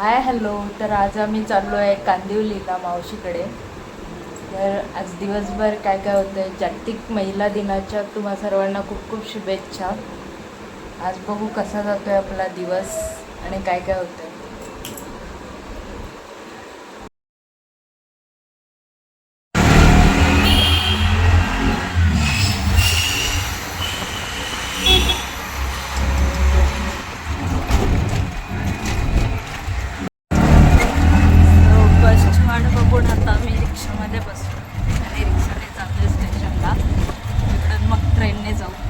Hi hello तर आज आम्ही चाललो आहे कांदिवलीला मावशीकडे. तर आज दिवसभर काय काय होतं आहे जागतिक महिला दिनाच्या तुम्हा सर्वांना खूप खूप शुभेच्छा. आज बघू कसा जातो आहे आपला दिवस आणि काय काय होतं आहे बसची वाट बघून आता आम्ही रिक्षामध्ये बसलो आणि रिक्षाने जातोय स्टेशनला तिकडून मग ट्रेनने जाऊ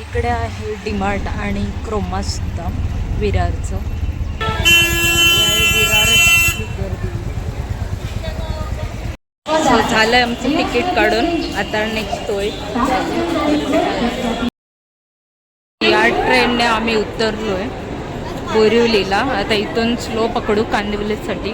इकडे आहे डिमार्ट आणि क्रोमा सुद्धा विरारचं. झालंय आमचं तिकीट काढून आता निघतोय. या ट्रेनने आम्ही उतरलोय बोरिवलीला. आता इथून स्लो पकडू कांदिवलीसाठी.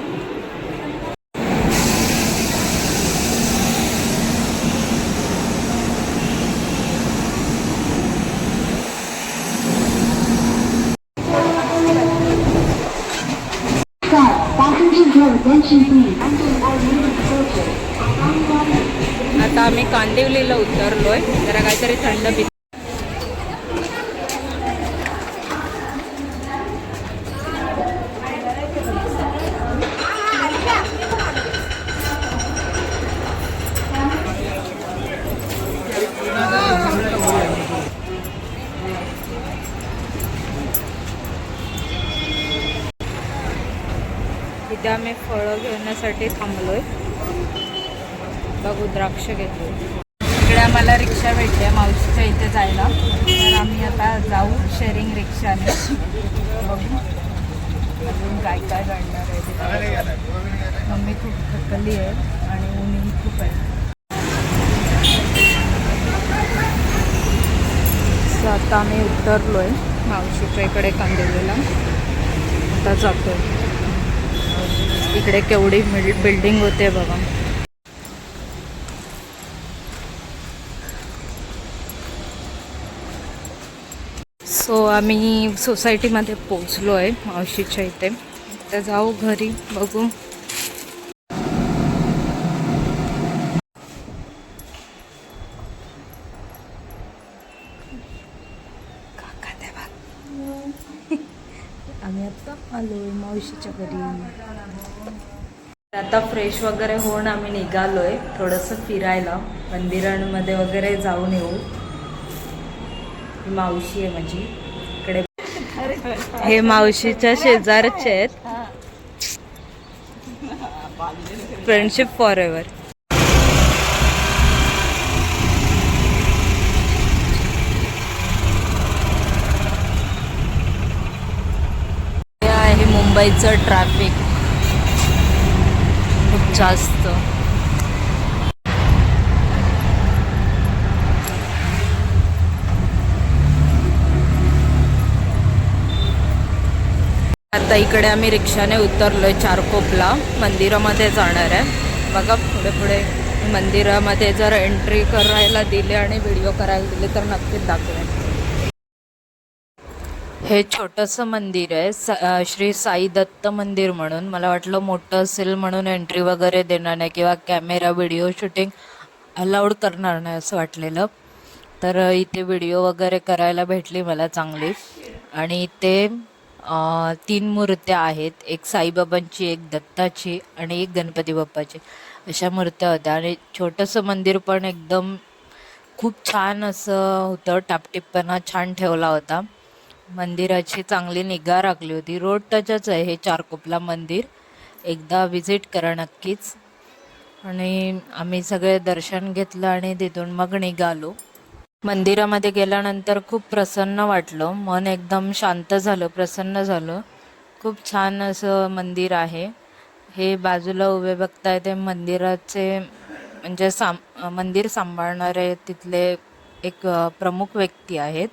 आता आम्ही कांदिवलीला उतरलोय. जरा काहीतरी थंड पी इथे आम्ही फळं घेण्यासाठी थांबलोय बघू द्राक्ष घेतो इकडे आम्हाला रिक्षा भेटली आहे मावशीच्या इथे जायला. तर आम्ही आता जाऊ शेअरिंग रिक्षाने. बघू. अजून काय काय काढणार आहे मम्मी खूप थकली आहे आणि ऊनही खूप आहे. आता आम्ही उतरलो आहे मावशीच्या इकडे कांदिवलीला. आता जातो आहे इकडे केवढी बिल्डिंग होते बघा सो आम्ही सोसायटीमध्ये पोचलो आहे मावशीच्या इथे. तर जाऊ घरी बघू. काका ते आम्ही आता आलोय मावशीच्या घरी. आता फ्रेश वगैरे होऊन आम्ही निघालोय थोडंसं फिरायला. मंदिरांमध्ये वगैरे जाऊन येऊ. ही मावशी आहे माझी. इकडे हे मावशीच्या शेजारचे आहेत. फ्रेंडशिप फॉर एव्हर हे आहे मुंबईचं ट्रॅफिक खूप जास्त. आता इकडे आम्ही रिक्षाने उतरलोय चारकोपला. मंदिरामध्ये जाणार आहे. बघा पुढे पुढे. मंदिरामध्ये जर एंट्री करायला दिले आणि व्हिडिओ करायला दिले तर नक्कीच दाखवेन. हे छोटंसं मंदिर आहे. स श्री साई दत्त मंदिर म्हणून. मला वाटलं मोठं असेल म्हणून एंट्री वगैरे देणार नाही किंवा कॅमेरा व्हिडिओ शूटिंग अलाउड करणार नाही असं वाटलेलं. तर इथे व्हिडिओ वगैरे करायला भेटली मला चांगली. आणि इथे तीन मूर्त्या आहेत. एक साईबाबांची एक दत्ताची आणि एक गणपती बाप्पाची. अशा मूर्त्या होत्या. आणि छोटंसं मंदिर पण एकदम खूप छान असं होतं. टापटिपपणा छान ठेवला होता. मंदिराची चांगली निगा राखली होती. रोड टचच आहे हे चारकोपला मंदिर. एकदा विजिट करा नक्कीच. आणि आम्ही सगळे दर्शन घेतलं आणि तिथून मग निघालो. मंदिरामध्ये गेल्यानंतर खूप प्रसन्न वाटलं. मन एकदम शांत झालं प्रसन्न झालं. खूप छान असं मंदिर आहे. हे बाजूला उभे बघताय ते मंदिराचे म्हणजे साम मंदिर सांभाळणारे तिथले एक प्रमुख व्यक्ती आहेत.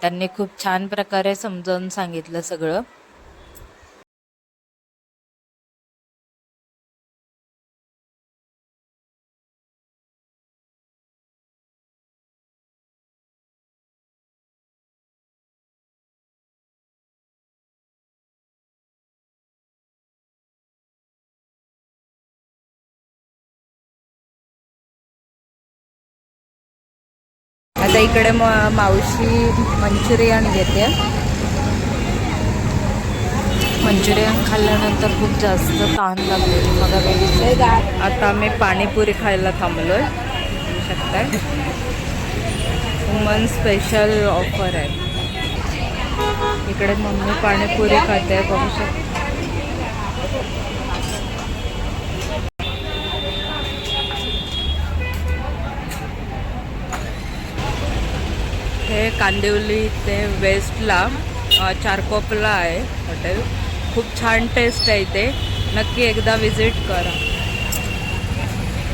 त्यांनी खूप छान प्रकारे समजावून सांगितलं सगळं. आता इकडे म- मावशी मंचुरियन घेते. मंचुरियन खाल्ल्यानंतर खूप जास्त ताण लागले मग आता आम्ही पाणीपुरी खायला थांबलोय. बघू शकताय. वुमन स्पेशल ऑफर आहे. इकडे मम्मी पाणीपुरी खाते बघू शकता हे कांदिवली ते वेस्टला चारकोपला आहे हॉटेल. खूप छान टेस्ट आहे इथे. नक्की एकदा विजिट करा.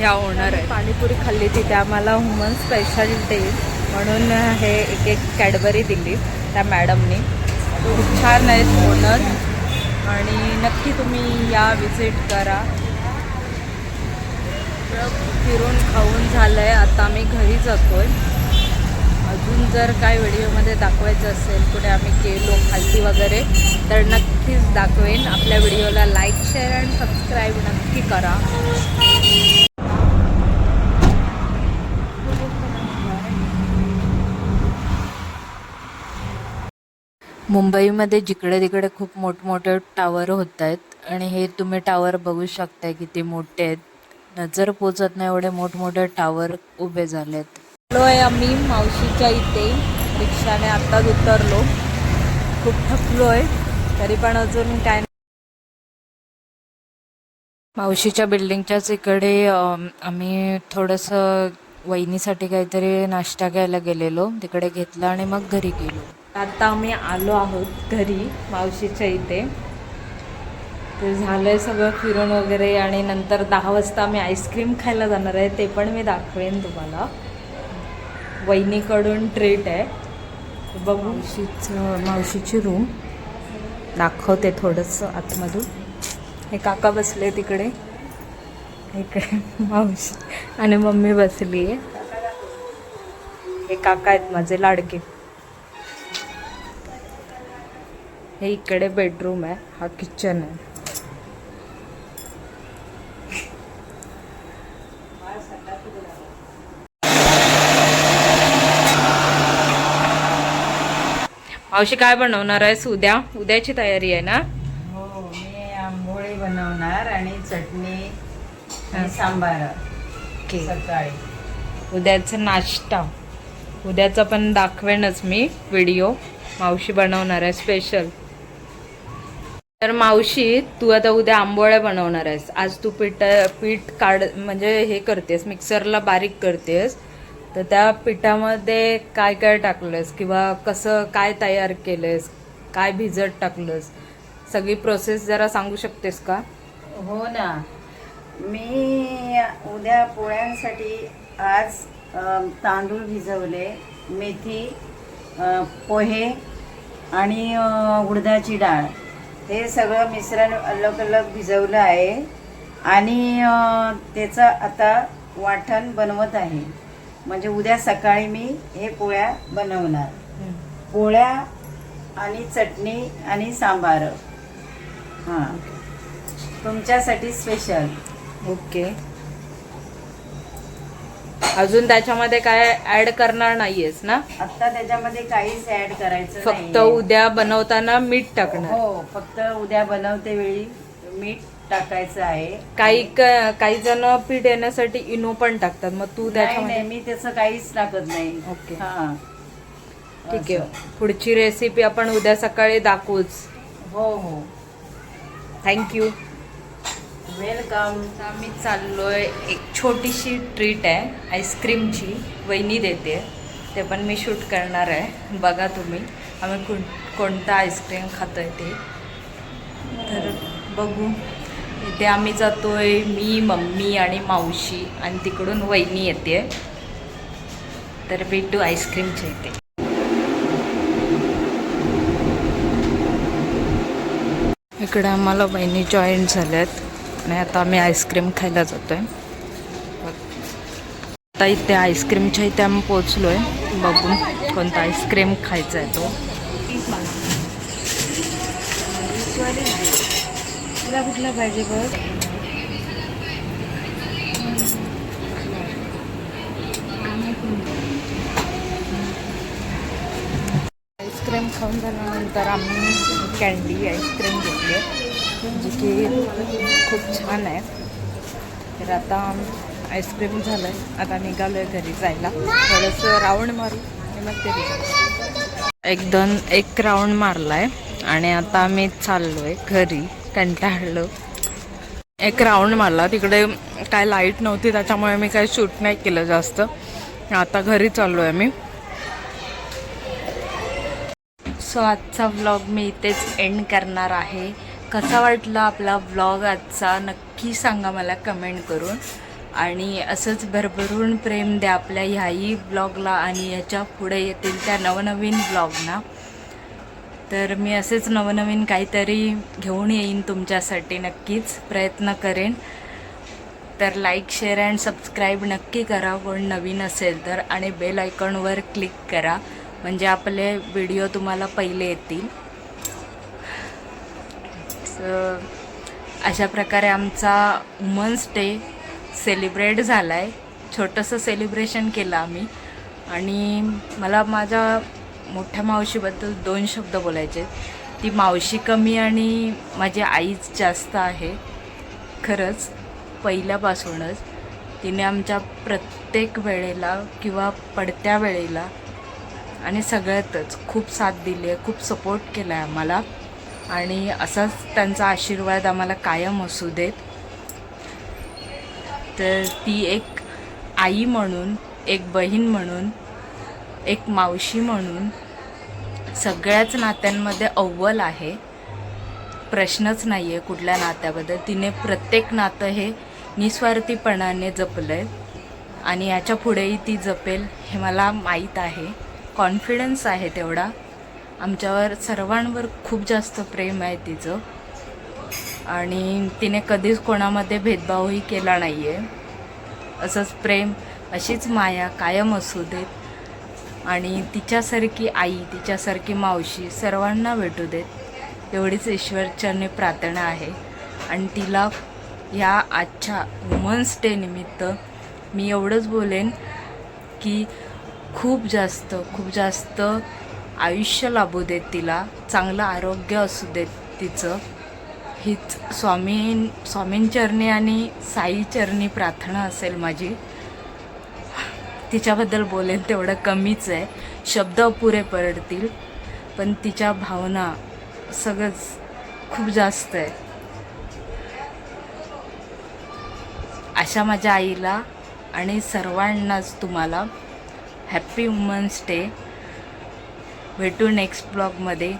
या ओनर आहे पाणीपुरी खाल्ली तिथे आम्हाला हुमन स्पेशल टेस्ट म्हणून हे एक एक कॅडबरी दिली त्या मॅडमनी खूप छान आहेत ओनर आणि नक्की तुम्ही या विजिट करा. फिरून खाऊन झालं आहे आता आम्ही घरी जातो आहे अजून जर काय व्हिडिओमध्ये दाखवायचं असेल कुठे आम्ही केलो खालती वगैरे तर नक्कीच दाखवेन. आपल्या व्हिडिओला लाईक शेअर अँड सबस्क्राईब नक्की करा. मुंबईमध्ये जिकडे तिकडे खूप मोठमोठे टावर होत आहेत आणि हे तुम्ही टावर बघू शकताय किती मोठे आहेत. नजर पोचत नाही एवढे मोठमोठे टावर उभे झालेत. आहे आम्ही मावशीच्या इथे. रिक्षाने आत्ताच उतरलो. खूप थकलो आहे तरी पण अजून काय मावशीच्या बिल्डिंगच्याच इकडे आम्ही थोडंसं वहिनीसाठी काहीतरी नाश्ता घ्यायला गेलेलो. तिकडे घेतला आणि मग घरी गेलो. आता आम्ही आलो आहोत घरी मावशीच्या इथे. ते झालंय सगळं फिरून वगैरे आणि नंतर दहा वाजता आम्ही आईस्क्रीम खायला जाणार आहे ते पण मी दाखवेन तुम्हाला. वहिनीकडून ट्रीट आहे. बघू. मावशीचं मावशीची रूम दाखवते थोडंसं आतमधून. हे काका बसले तिकडे. इकडे मावशी आणि मम्मी बसली आहे. हे काका आहेत माझे लाडके. हे इकडे बेडरूम आहे. हा किचन आहे. मावशी काय बनवणार आहेस उद्या उद्याची तयारी आहे ना? हो मी आंबोळी बनवणार आणि चटणी आणि सांबार ओके. सकाळी. उद्याचा नाश्ता. उद्याचा पण दाखवेनच मी व्हिडिओ. मावशी बनवणार आहे स्पेशल तर मावशी तू आता उद्या आंबोळ्या बनवणार आहेस. आज तू पीठ पीठ काढ म्हणजे हे करतेस मिक्सरला बारीक करतेस. तर त्या पिठामध्ये काय काय टाकलंस? किंवा कसं काय तयार केलंस? काय भिजत टाकलंस? सगळी प्रोसेस जरा सांगू शकतेस का? हो ना. मी उद्या पोळ्यांसाठी आज तांदूळ भिजवले मेथी पोहे आणि उडदाची डाळ. हे सगळं मिश्रण अलग अलग भिजवलं आहे आणि त्याचं आता वाटण बनवत आहे. म्हणजे उद्या सकाळी मी हे पोळ्या बनवणार. पोळ्या आणि चटणी आणि सांबार. हां. तुमच्यासाठी स्पेशल ओके. अजून त्याच्यामध्ये काय ऍड करणार नाहीयेस ना? आता त्याच्यामध्ये काहीच ऍड करायचं फक्त नाहीये. उद्या बनवताना मीठ टाकणार. हो फक्त उद्या बनवते वेळी. मीठ टाकायचं आहे. काही क- काही जण पीठ येण्यासाठी इनो पण टाकतात. मग तू नाही त्याच्यामध्ये नाही मी त्याचं काहीच टाकत नाही. ओके. हा. ठीक आहे. पुढची रेसिपी आपण उद्या सकाळी दाखवूच. हो हो. थँक्यू वेलकम आम्ही चाललोय एक छोटीशी ट्रीट आहे. आईस्क्रीमची वहिनी देते. ते पण मी शूट करणार आहे. बघा तुम्ही. आम्ही कोण कोणता आईस्क्रीम खातोय ते. तर बघू. इथे आम्ही जातो आहे मी मम्मी आणि मावशी आणि तिकडून वहिनी येते. तर भेटू आईस्क्रीमच्या इथे. इकडे आम्हाला वहिनी जॉईन झाल्यात आणि आता आम्ही आईस्क्रीम खायला जातो आहे आता इथे आईस्क्रीमच्या इथे आम्ही पोचलो आहे बघून कोणता आईस्क्रीम खायचा आहे तो. कुठला कुठला पाहिजे बघ. आईस्क्रीम खाऊन झाल्यानंतर आम्ही कॅन्डी आईस्क्रीम घेतली आहे जी की खूप छान आहे. तर आता आईस्क्रीम झालं आहे आता निघालो आहे घरी जायला. थोडंसं राऊंड मारू आणि मग घरी एक दोन एक राऊंड मारला आहे आणि आता आम्ही चाललो आहे घरी. कंटाळलो. एक राऊंड मारला. तिकडे काय लाइट नव्हती त्याच्यामुळे मी काही शूट नाही केलं जास्त. आता घरी चाललो आहे मी सो आजचा व्लॉग मी इथेच एंड करणार आहे. कसा वाटला आपला व्लॉग आजचा? नक्की सांगा मला कमेंट करून. आणि असंच भरभरून प्रेम द्या आपल्या ह्याही ब्लॉगला आणि याच्यापुढे येतील त्या नवनवीन ब्लॉगना तर मी असेच नवनवीन काहीतरी घेऊन येईन तुमच्यासाठी नक्कीच प्रयत्न करेन. तर लाईक शेअर अँड सबस्क्राईब नक्की करा. कोण नवीन असेल तर आणि बेल आयकॉनवर क्लिक करा. म्हणजे आपले व्हिडिओ तुम्हाला पहिले येतील. अशा प्रकारे आमचा वुमन्स डे सेलिब्रेट झाला आहे छोटंसं सेलिब्रेशन केलं आम्ही. आणि मला माझ्या मोठ्या मावशीबद्दल दोन शब्द बोलायचे. ती मावशी कमी आणि माझी आईच जास्त आहे. खरंच पहिल्यापासूनच तिने आमच्या प्रत्येक वेळेला किंवा पडत्या वेळेला आणि सगळ्यातच खूप साथ दिली आहे खूप सपोर्ट केला आहे आम्हाला. आणि असाच त्यांचा आशीर्वाद आम्हाला कायम असू देत. तर ती एक आई म्हणून एक बहीण म्हणून एक मावशी म्हणून सगळ्याच नात्यांमध्ये अव्वल आहे. प्रश्नच नाही आहे कुठल्या नात्याबद्दल. तिने प्रत्येक नातं हे निस्वार्थीपणाने जपलं आहे आणि याच्या पुढेही ती जपेल हे मला माहीत आहे. कॉन्फिडन्स आहे तेवढा. आमच्यावर सर्वांवर खूप जास्त प्रेम आहे तिचं. आणि तिने कधीच कोणामध्ये भेदभावही केला नाही आहे असंच प्रेम अशीच माया कायम असू देत. आणि तिच्यासारखी आई तिच्यासारखी मावशी सर्वांना भेटू देत. एवढीच ईश्वरचरणी प्रार्थना आहे. आणि तिला ह्या आजच्या वुमन्स डे निमित्त मी एवढंच बोलेन की खूप जास्त खूप जास्त आयुष्य लाभू देत तिला चांगलं आरोग्य असू देत तिचं. हीच स्वामी स्वामींचरणी आणि साईचरणी प्रार्थना असेल माझी. तिच्याबद्दल बोलेन तेवढं कमीच आहे. शब्द अपुरे पडतील पण तिच्या भावना सगळंच खूप जास्त आहे. अशा माझ्या आईला आणि सर्वांनाच तुम्हाला हॅप्पी वुमन्स डे भेटू नेक्स्ट ब्लॉगमध्ये